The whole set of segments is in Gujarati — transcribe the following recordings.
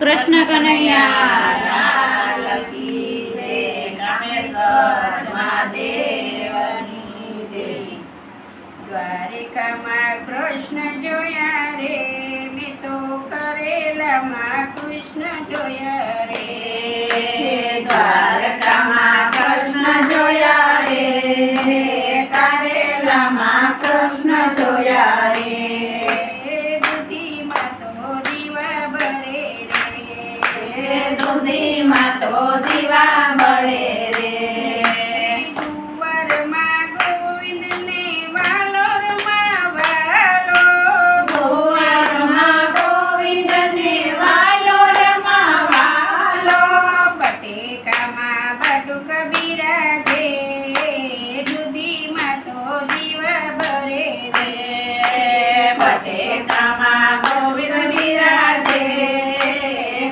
કૃષ્ણ કનૈયા. બટેટામાં ગોવિંદ બિરાજે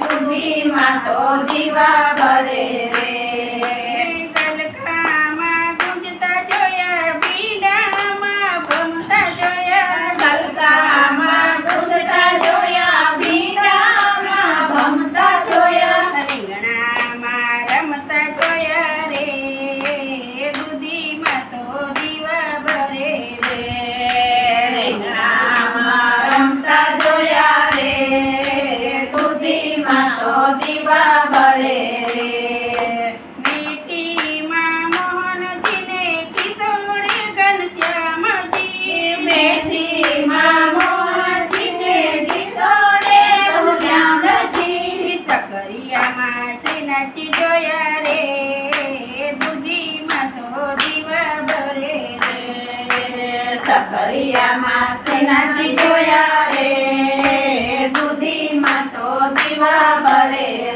ભૂમિમાં તો જીવા ભરે રે. નાચી નાચી જોયા રે. દૂધીમાં તો દીવા ભરે રે. સકરિયામાં સે નાચી જોયા રે. દૂધીમાં તો દીવા ભરે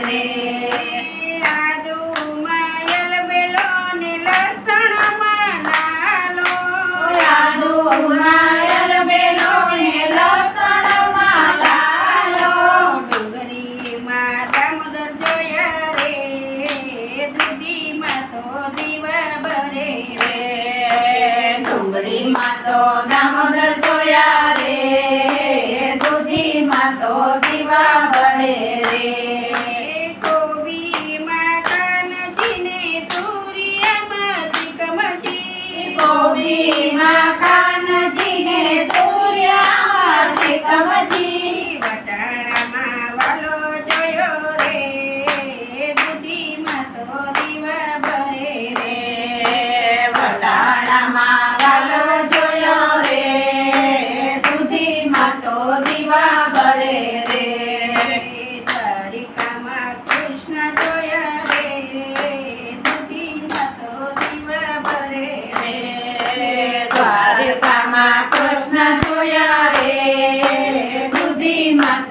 My dog.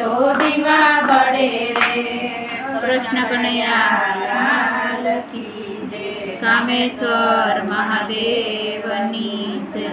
તો દીવા પડે રે. કૃષ્ણ કનૈયા કામેશ્વર મહાદેવની છે